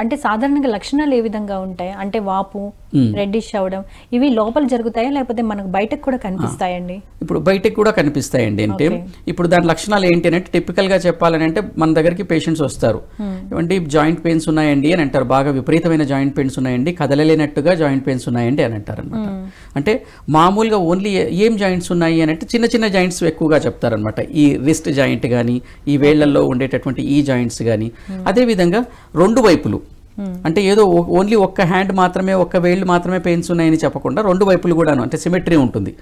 అంటే సాధారణంగా లక్షణాలు ఏ విధంగా ఉంటాయి? అంటే వాపు రెడ్డిష్ అవడం ఇవి లోపల జరుగుతాయా? లేకపోతే మనకు బయటకు కూడా కనిపిస్తాయండి? ఇప్పుడు బయటకు కూడా కనిపిస్తాయండి అంటే ఇప్పుడు దాని లక్షణాలు ఏంటి అంటే typical గా చెప్పాలని అంటే మన దగ్గరికి పేషెంట్స్ వస్తారు. ఏమంటే జాయింట్ పెయిన్స్ ఉన్నాయండి అని అంటారు. బాగా విపరీతమైన జాయింట్ పెయిన్స్ ఉన్నాయండి. కదలలేనట్టుగా జాయింట్ పెయిన్స్ ఉన్నాయండి అని అంటారు అనమాట అంటే మామూలుగా ఓన్లీ ఏం జాయింట్స్ ఉన్నాయి అని అంటే చిన్న చిన్న జాయింట్స్ ఎక్కువగా చెప్తారనమాట ఈ రిస్ట్ జాయింట్ కానీ ఈ వేళ్ళలో ఉండేటటువంటి ఈ జాయింట్స్ కానీ అదేవిధంగా రెండు వైపులు. అంటే ఏదో ఓన్లీ ఒక్క హ్యాండ్ మాత్రమే ఒక్క వేళ్ళు మాత్రమే పెయిన్స్ ఉన్నాయని చెప్పకుండా రెండు వైపులు కూడాను అంటే సిమెట్రీ ఉంటుంది.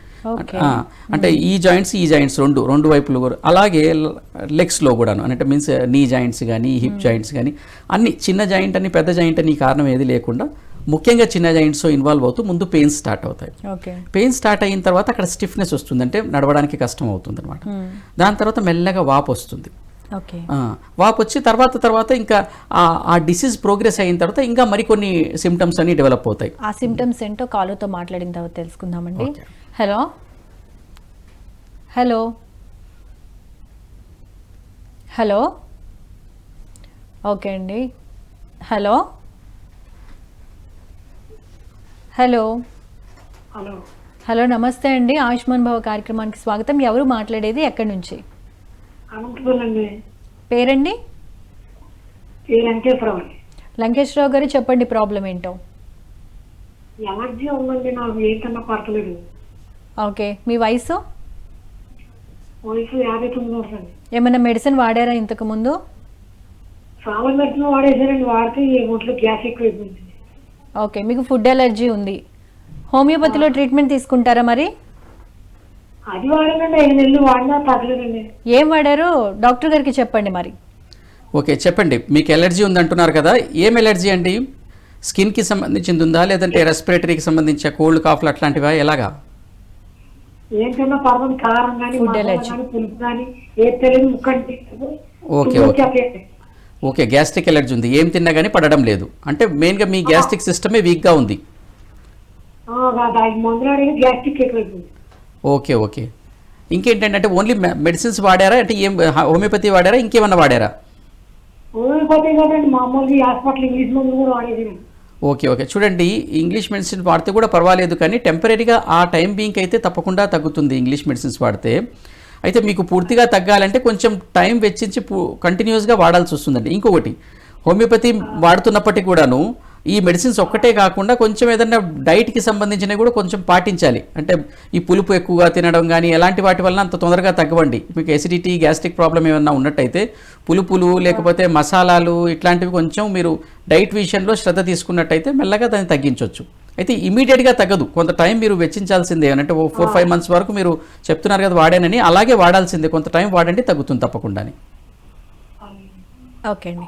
అంటే ఈ జాయింట్స్ ఈ జాయింట్స్ రెండు రెండు వైపులు కూడా అలాగే లెగ్స్లో కూడాను అంటే మీన్స్ నీ జాయింట్స్ కానీ హిప్ జాయింట్స్ కానీ అన్ని చిన్న జాయింట్ అని పెద్ద జాయింట్ అని కారణం ఏది లేకుండా ముఖ్యంగా చిన్న జాయింట్స్ ఇన్వాల్వ్ అవుతూ ముందు పెయిన్స్ స్టార్ట్ అవుతాయి. పెయిన్ స్టార్ట్ అయిన తర్వాత అక్కడ స్టిఫ్నెస్ వస్తుంది అంటే నడవడానికి కష్టం అవుతుంది అనమాట దాని తర్వాత మెల్లగా వాపు వస్తుంది. వాపు వచ్చి తర్వాత తర్వాత ఇంకా ఆ- డిసీజ్ ప్రోగ్రెస్ అయిన తర్వాత ఇంకా మరికొన్ని సిమ్టమ్స్ అన్ని డెవలప్ అవుతాయి. ఆ సిమ్టమ్స్ ఏంటో కాలుతో మాట్లాడిన తర్వాత తెలుసుకుందామండి. హలో. హలో. హలో. ఓకే అండి. హలో. హలో. హలో. హలో నమస్తే అండి. ఆయుష్మాన్ భవ కార్యక్రమానికి స్వాగతం. ఎవరు మాట్లాడేది? ఎక్కడి నుంచి? అనంతపురం అండి పేరండి అండి లంకేశ్వరరావు గారు చెప్పండి ప్రాబ్లం ఏంటో. ఎలర్జీ ఉందండి నాకు ఏంటన్నా పడతలేదు ఓకే మీ వయసు? వయసు యాభై తొమ్మిది వస్తుంది ఏమైనా మెడిసిన్ వాడారా ఇంతకు ముందు? చాలా మెడిసిన్ వాడేసారండి వాడితే ఈ ఒంట్లో గ్యాస్ ఓకే మీకు ఫుడ్ ఎలర్జీ ఉంది. హోమియోపతిలో ట్రీట్మెంట్ తీసుకుంటారా మరి? అది వాడానండి ఐదు నెలలు వాడినా ఏం వాడారు? డాక్టర్ గారికి చెప్పండి మరి. ఓకే చెప్పండి. మీకు ఎలర్జీ ఉంది అంటున్నారు కదా ఏం ఎలర్జీ అండి? స్కిన్కి సంబంధించింది ఉందా లేదంటే రెస్పిరేటరీకి సంబంధించిన కోల్డ్ కాఫ్లు అట్లాంటివా ఎలాగా? ఏంటన్నా పర్వం కారం కానీ Food మసాలా allergy. కానీ పులుపు కానీ ఏది తెలియదు ముక్కండి okay, okay. Okay gastric allergy ఉంది. ఏం తిన్నా కానీ పడడం లేదు. అంటే మెయిన్గా మీ గ్యాస్ట్రిక్ సిస్టమే వీక్గా ఉంది. మందులు గ్యాస్ట్రిక్ ఓకే ఓకే. ఇంకేంటంటే ఓన్లీ మెడిసిన్స్ వాడారా? అంటే ఏం హోమియోపతి వాడారా? ఇంకేమన్నా వాడారా? ఓడిపోతే కదండి మామూలుగా ఈ హాస్పిటల్ ఇంగ్లీష్ మందులు కూడా వాడేసారండి ఓకే ఓకే. చూడండి ఇంగ్లీష్ మెడిసిన్ వాడితే కూడా పర్వాలేదు కానీ టెంపరీగా ఆ టైం బీయింగ్ అయితే తప్పకుండా తగ్గుతుంది ఇంగ్లీష్ మెడిసిన్స్ వాడితే. అయితే మీకు పూర్తిగా తగ్గాలంటే కొంచెం టైం వెచ్చించి కంటిన్యూస్గా వాడాల్సి వస్తుందండి. ఇంకొకటి హోమియోపతి వాడుతున్నప్పటికీ కూడాను ఈ మెడిసిన్స్ ఒక్కటే కాకుండా కొంచెం ఏదైనా డైట్కి సంబంధించినవి కూడా కొంచెం పాటించాలి. అంటే ఈ పులుపు ఎక్కువగా తినడం కానీ ఎలాంటి వాటి వలన అంత తొందరగా తగ్గవండి. మీకు ఎసిడిటీ గ్యాస్ట్రిక్ ప్రాబ్లం ఏమన్నా ఉన్నట్టయితే పులుపులు లేకపోతే మసాలాలు ఇట్లాంటివి కొంచెం మీరు డైట్ విషయంలో శ్రద్ధ తీసుకున్నట్టయితే మెల్లగా దాన్ని తగ్గించవచ్చు అయితే ఇమీడియట్గా తగ్గదు. కొంత టైం మీరు వెచ్చించాల్సిందే. అంటే ఓ ఫోర్ ఫైవ్ మంత్స్ వరకు మీరు చెప్తున్నారు కదా వాడానని అలాగే వాడాల్సిందే. కొంత టైం వాడండి తగ్గుతుంది తప్పకుండా ఓకే అండి.